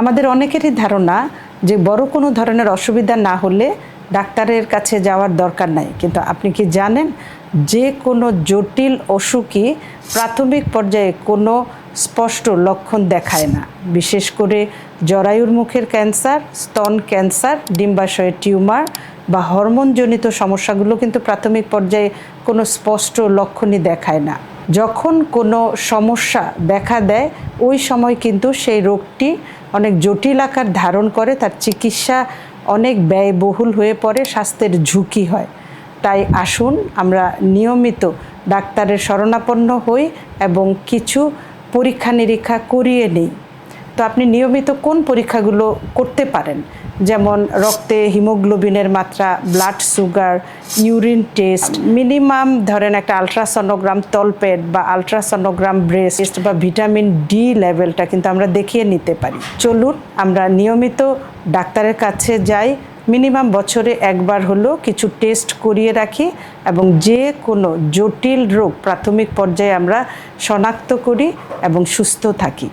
আমাদের অনেকেরই ধারণা যে বড় কোনো ধরনের অসুবিধা না হলে ডাক্তারের কাছে যাওয়ার দরকার নাই। কিন্তু আপনি কি জানেন যে কোনো জটিল অসুখই প্রাথমিক পর্যায়ে কোনো স্পষ্ট লক্ষণ দেখায় না। বিশেষ করে জরায়ুর মুখের ক্যান্সার, স্তন ক্যান্সার, ডিম্বাশয়ের টিউমার বা হরমোনজনিত সমস্যাগুলো কিন্তু প্রাথমিক পর্যায়ে কোনো স্পষ্ট লক্ষণই দেখায় না। যখন কোনো সমস্যা দেখা দেয়, ওই সময় কিন্তু সেই রোগটি অনেক জটিল আকার ধারণ করে, তার চিকিৎসা অনেক ব্যয়বহুল হয়ে পড়ে, স্বাস্থ্যের ঝুঁকি হয়। তাই আসুন, আমরা নিয়মিত ডাক্তারের শরণাপন্ন হই এবং কিছু পরীক্ষা নিরীক্ষা করিয়ে নিই। তো আপনি নিয়মিত কোন পরীক্ষাগুলো করতে পারেন? যেমন রক্তে হিমোগ্লোবিনের মাত্রা blood sugar urine test minimum ধরেন একটা আলট্রাসনোগ্রাম তলপেট বা আলট্রাসনোগ্রাম ব্রেস্ট বা ভিটামিন ডি লেভেলটা কিন্তু আমরা দেখিয়ে নিতে পারি। চলুন আমরা নিয়মিত ডাক্তারের কাছে যাই। মিনিমাম বছরে একবার হলো কিছু টেস্ট করিয়ে রাখি এবং যে কোনো জটিল রোগ প্রাথমিক পর্যায়ে আমরা শনাক্ত করি এবং সুস্থ থাকি।